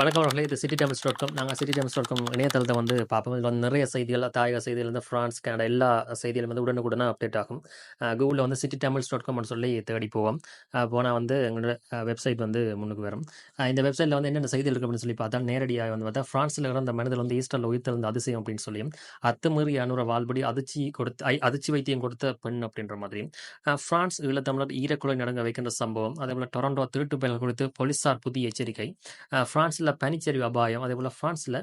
வணக்கம் அவர்களே இது சிட்டி டைம்ஸ் டாட் காம் நாங்கள் சிட்டி டைம்ஸ் டாட் காம் இணையதளத்தை வந்து பார்ப்போம். இதில் வந்து நிறைய செய்திகள் தாயக செய்திகள் வந்து ஃப்ரான்ஸ் கனடா எல்லா செய்திகளும் வந்து உடனுக்குடனே அப்டேட் ஆகும். கூகுளில் வந்து சிட்டி டைம்ஸ் டாட் காம்னு சொல்லி தேடி போவோம். போனால் வந்து எங்களோட வெப்சைட் வந்து முன்னுக்கு வரும். இந்த வெப்சைட்டில் வந்து என்னென்ன செய்திகள் இருக்குது அப்படின்னு சொல்லி பார்த்தா நேரடியாக வந்து பார்த்தா ஃப்ரான்ஸில் இருந்த மனிதர் வந்து ஈஸ்டரில் உயிர்த்தெழுந்த அதிசயம் அப்படின்னு சொல்லியும் அத்துமீறி அனுர வாழ்படி அதிர்ச்சி கொடுத்து அதிர்ச்சி வைத்தியம் கொடுத்த பெண் அப்படின்ற மாதிரி. ஃப்ரான்ஸ் ஈழத்தமிழர் ஈரக்குலை நடங்க வைக்கின்ற சம்பவம் அதே போல் டொரண்டோ திருட்டு பயல்கள் குறித்து போலீஸார் புதிய எச்சரிக்கை. ஃப்ரான்ஸ் பிரான்ஸில் பனிச்சரிவு அபாயம் அதே போல் ஃப்ரான்ஸில்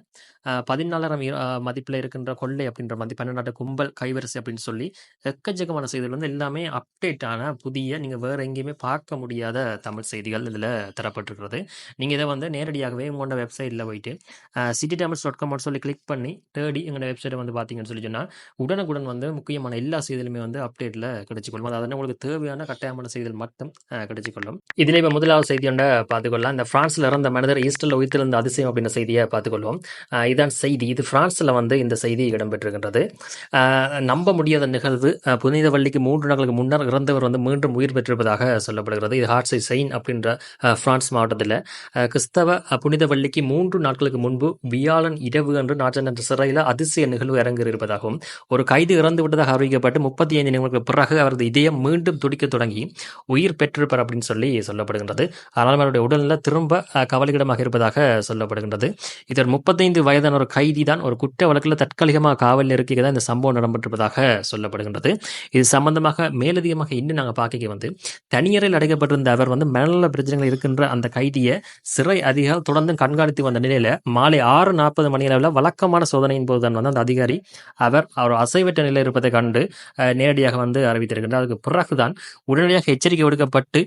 பதினாலாயிரம் மதிப்பில் இருக்கின்ற கொள்ளை அப்படின்ற மாதிரி பன்னெண்டாட்டு கும்பல் கைவரிசை அப்படின்னு சொல்லி எக்கச்சக்கமான செய்திகள் வந்து எல்லாமே அப்டேட் ஆன புதிய நீங்கள் வேறு எங்கேயுமே பார்க்க முடியாத தமிழ் செய்திகள் இதில் தரப்பட்டிருக்கிறது. நீங்கள் இதை வந்து நேரடியாகவே உங்களோட வெப்சைட்டில் போயிட்டு சிட்டி டைமர்ஸ் டாட் காம் சொல்லி கிளிக் பண்ணி தேடி எங்களோட வெப்சைட்டை வந்து பார்த்தீங்கன்னு சொல்லி சொன்னால் உடனுக்குடன் வந்து முக்கியமான எல்லா செய்திகளுமே வந்து அப்டேட்டில் கிடைச்சிக்கொள்ளும். அதாவது உங்களுக்கு தேவையான கட்டாயமான செய்திகள் மட்டும் கிடைச்சிக்கொள்ளும். இதில் இப்போ முதலாவது செய்தி ஒன்றை பார்த்துக்கொள்ளலாம். இந்த ஃப்ரான்ஸில் இறந்த மனிதர் ஈஸ்டரில் உயிர்த்திருந்த அதிசயம் அப்படின்ற செய்தியை பார்த்துக்கொள்வோம். இதான் செய்தி. இது பிரான்ஸில் வந்து இந்த செய்தி இடம்பெற்றிருக்கின்றது. நம்ப முடியாத நிகழ்வு. புனித வள்ளிக்கு மூன்று நாட்களுக்கு முன்னர் இறந்தவர் வந்து மீண்டும் உயிர் பெற்றிருப்பதாக சொல்லப்படுகிறது. இது ஹார்ட்ஸை செயின் அப்படின்ற பிரான்ஸ் மாவட்டத்தில். கிறிஸ்தவ புனித வள்ளிக்கு மூன்று நாட்களுக்கு முன்பு வியாழன் இரவு அன்று நாட்டன் என்ற சிறையில் அதிசய நிகழ்வு இறங்கியிருப்பதாகவும் ஒரு கைது இறந்து விட்டதாக அறிவிக்கப்பட்டு முப்பத்தி ஐந்து நிமிடங்களுக்கு பிறகு அவரது இதயம் மீண்டும் துடிக்க தொடங்கி உயிர் பெற்றிருப்பார் அப்படின்னு சொல்லி சொல்லப்படுகின்றது. ஆனால் அவருடைய உடல்நிலை திரும்ப கவலைக்கிடமாக இருப்பதாக சொல்லப்படுகின்றது. இது ஒரு முப்பத்தைந்து வயதான ஒரு கைதி தான் ஒரு குற்ற வழக்கில் தற்காலிகமாக காவல் நெருக்கி தான் இந்த சம்பவம் இடம்பெற்றிருப்பதாக சொல்லப்படுகின்றது. இது சம்பந்தமாக மேலதிகமாக இன்னும் நாங்கள் பார்க்க வந்து தனியறையில் அடைக்கப்பட்டிருந்த அவர் வந்து மனநல பிரச்சனைகள் இருக்கின்ற அந்த கைதியை சிறை அதிகாரி தொடர்ந்து கண்காணித்து வந்த நிலையில மாலை ஆறு நாற்பது மணி அளவில் வழக்கமான சோதனையின் போது தான் வந்து அந்த அதிகாரி அவர் அவர் அசைவற்ற நிலையில் இருப்பதை கண்டு நேரடியாக வந்து அறிவித்திருக்கின்றார். அதுக்கு பிறகுதான் உடனடியாக எச்சரிக்கை விடுக்கப்பட்டு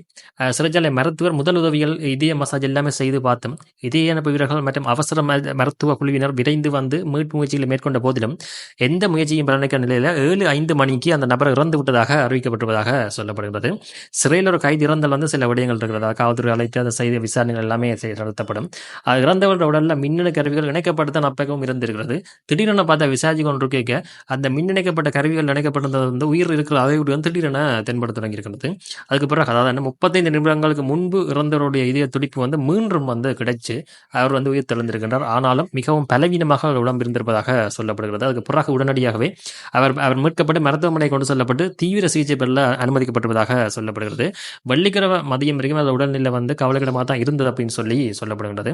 சிறைச்சாலை மருத்துவர் முதல் உதவிகள் இதய மசாஜ் எல்லாமே செய்து பார்த்தோம் இதய வீரர்கள் மற்றும் அவசர ம- மருத்துவ குழுவினர் விரைந்து வந்து மீட்பு முயற்சிகளை மேற்கொண்ட போதிலும் எந்த முயற்சியும் பலனளிக்க நிலையில் ஏழு ஐந்து மணிக்கு அந்த நபர் இறந்து விட்டதாக அறிவிக்கப்பட்டுள்ளதாக சொல்லப்படுகிறது. சிறையில் ஒரு கைது இறந்தல் வந்து சில விடயங்கள் இருக்கிறதா? காவல்துறை அழைத்து அந்த செய்த விசாரணைகள் எல்லாமே நடத்தப்படும். அது இறந்தவர்கள் உடலில் மின்னணு கருவிகள் இணைக்கப்பட்டு அப்பகவும் இருந்திருக்கிறது. திடீரென பார்த்தா விசாரிச்சு கொண்டு கேட்க அந்த மின்னிணைக்கப்பட்ட கருவிகள் இணைக்கப்பட்டிருந்தது வந்து உயிர் இருக்கிற அதை விட வந்து திடீரென தென்பட தொடங்கியிருக்கிறது. அதுக்கு பிறகு அதாவது முப்பத்தைந்து நிமிடங்களுக்கு முன்பு இறந்தவருடைய இதய துடிப்பு வந்து மீண்டும் வந்து கிடைச்சு அவர் வந்து உயிர் தெளிந்திருக்கின்றார் ஆனாலும் மிகவும் பலவீனமாக அவர் உடம்பு இருந்திருப்பதாக சொல்லப்படுகிறது. அதுக்கு பிறகு உடனடியாகவே அவர் அவர் மீட்கப்பட்டு மருத்துவமனை கொண்டு செல்லப்பட்டு தீவிர சிகிச்சை பெறல அனுமதிக்கப்பட்டிருப்பதாக சொல்லப்படுகிறது. வெள்ளிக்கிழமை மதியம் வரைக்கும் அந்த உடல்நிலை வந்து கவலைக்கிடமாக தான் இருந்தது அப்படின்னு சொல்லி சொல்லப்படுகிறது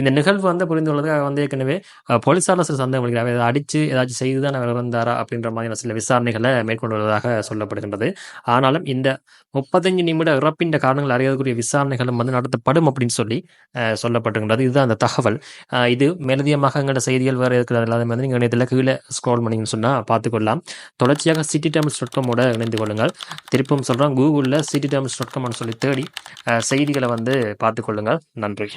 இந்த நிகழ்வு வந்து புரிந்து கொள்வதற்கு வந்து ஏற்கனவே போலீஸாரில் சில சந்தேகம் அடிக்கிறார் ஏதாவது அடித்து ஏதாச்சும் செய்து தான் அவர் இறந்தாரா அப்படின்ற மாதிரியான சில விசாரணைகளை மேற்கொண்டு வருவதாக சொல்லப்படுகின்றது. ஆனாலும் இந்த முப்பத்தஞ்சு நிமிட இறப்பின் காரணங்கள் அறியக்கூடிய விசாரணைகளும் வந்து நடத்தப்படும் அப்படின்னு சொல்லி சொல்லப்பட்டுகின்றது. சொல்லப்பட்டிருக்கின்றது இதுதான் அந்த தகவல். இது மேலதிகமாக எங்களோட செய்திகள் வேறு இருக்கிறது எல்லாமே வந்து நீங்கள் இணையத்தில் கீழே ஸ்க்ரோல் பண்ணிங்கன்னு சொன்னால் பார்த்துக்கொள்ளலாம். தொடர்ச்சியாக சிட்டி டைம்ஸ் டாட் காமோட இணைந்து கொள்ளுங்கள். திருப்பவும் சொல்கிறோம் கூகுளில் சிட்டி டைம்ஸ் டாட் காம்னு சொல்லி தேடி செய்திகளை வந்து பார்த்துக்கொள்ளுங்கள். நன்றி.